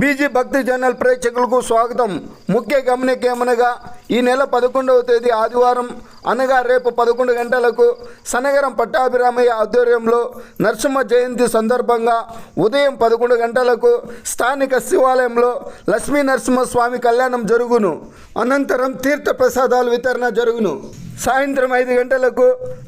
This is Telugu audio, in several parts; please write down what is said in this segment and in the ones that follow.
బీజీ భక్తి ఛానల్ ప్రేక్షకులకు స్వాగతం. ముఖ్య గమనికేమనగా ఈ నెల పదకొండవ తేదీ ఆదివారం అనగా రేపు పదకొండు గంటలకు సనగరం పట్టాభిరామయ్య ఆధ్వర్యంలో నరసింహ జయంతి సందర్భంగా ఉదయం పదకొండు గంటలకు స్థానిక శివాలయంలో లక్ష్మీ నరసింహస్వామి కళ్యాణం జరుగును. అనంతరం తీర్థ ప్రసాదాలు వితరణ జరుగును. సాయంత్రం ఐదు గంటలకు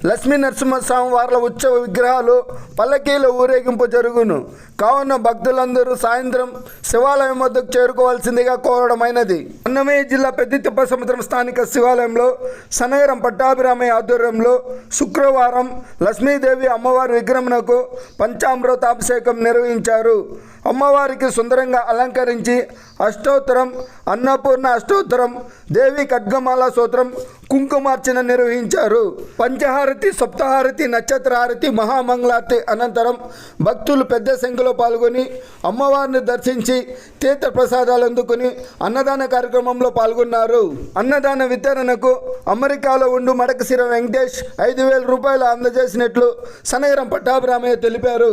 లక్ష్మీ నరసింహస్వామి వార్ల ఉత్సవ విగ్రహాలు పల్లకీల ఊరేగింపు జరుగును. కావున భక్తులందరూ సాయంత్రం శివాలయం వద్దకు చేరుకోవాల్సిందిగా కోరడమైనది. అన్నమయ్య జిల్లా పెద్ద తిప్ప సముద్రం స్థానిక శివాలయంలో సనగరం పట్టాభిరామయ్య ఆధ్వర్యంలో శుక్రవారం లక్ష్మీదేవి అమ్మవారి విగ్రహమునకు పంచామృతాభిషేకం నిర్వహించారు. అమ్మవారికి సుందరంగా అలంకరించి అష్టోత్తరం అన్నపూర్ణ అష్టోత్తరం దేవి ఖడ్గమాల సూత్రం కుంకుమార్చన నిర్వహించారు. పంచహారతి సప్తహారతి నక్షత్రహారతి మహామంగళారతి అనంతరం భక్తులు పెద్ద సంఖ్యలో పాల్గొని అమ్మవారిని దర్శించి తీర్థ ప్రసాదాలు అందుకుని అన్నదాన కార్యక్రమంలో పాల్గొన్నారు. అన్నదాన వితరణకు అమెరికాలో ఉండు మడకశిర వెంకటేష్ ఐదు వేల రూపాయలు అందజేసినట్లు సనగరం పట్టాభిరామయ్య తెలిపారు.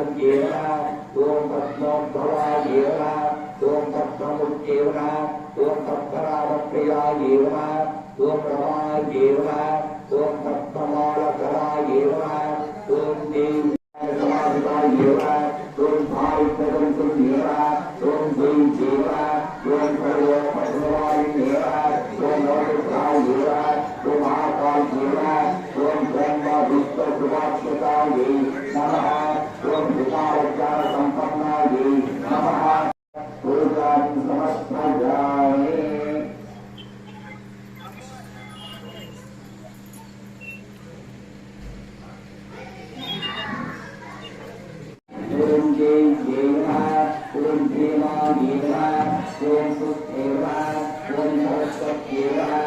มุจเจราดวงกับนมพราเยราดวงกับสมุจเจราดวงกับพระวัตยาเยราดวงพระเยราดวงกับพระมรกราเยราดวงดีสมาธิเยราดวงไายเป็นสุเยราดวงดีเยราดวงพระโลภัะวายเยราดวงโนรุกาเยราดวงอาการเยราดวงแรงมาวิตตวัชตาเยนะฮะ Yeah.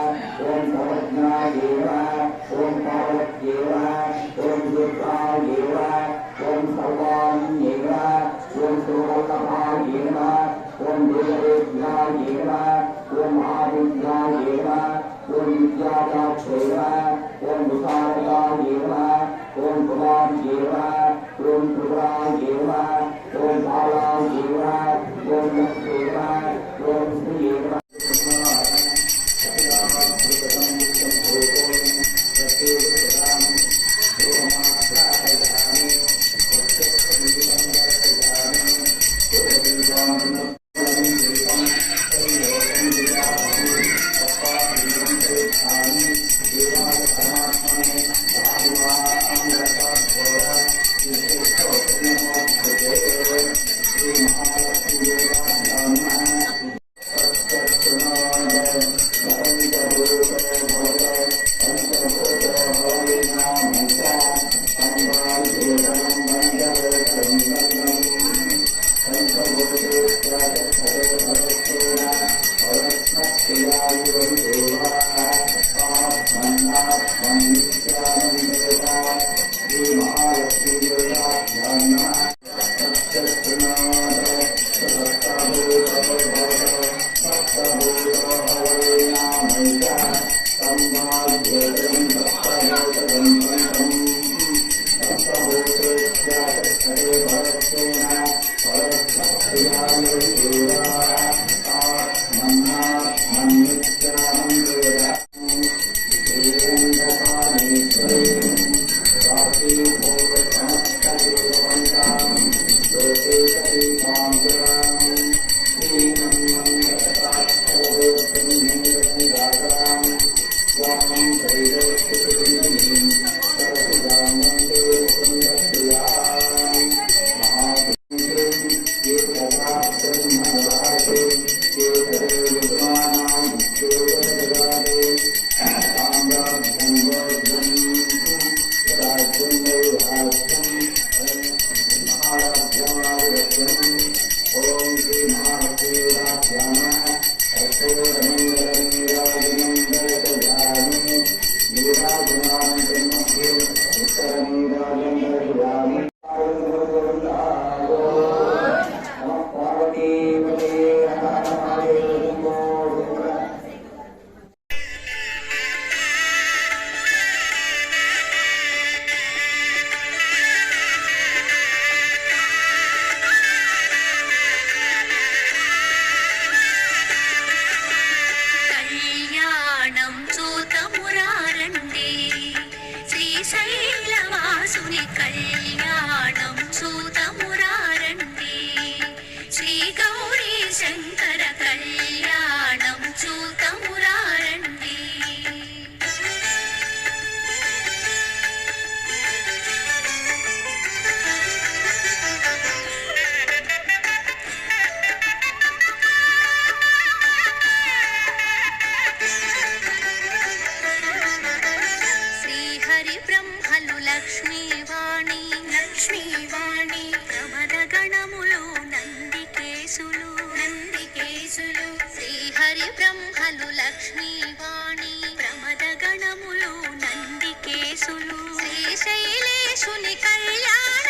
Thank you. బ్రహ్మలు Lakshmivani Lakshmivani ప్రమద గణములు నందికేశులు నందికేశులు శ్రీహరి బ్రహ్మలు లక్ష్మీవాణి ప్రమద గణములు నందికేశులు శ్రీశైలేశుని కళ్యాణ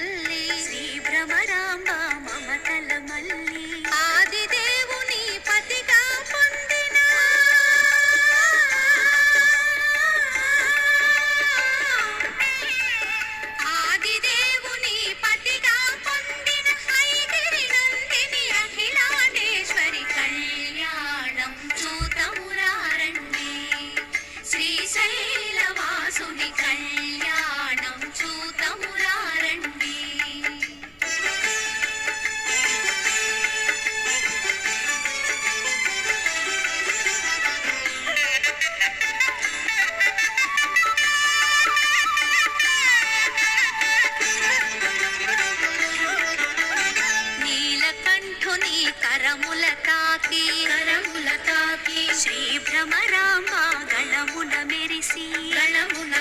وسلم శ్రీ భ్రమరాంబ గళమున మెరిసి గళమున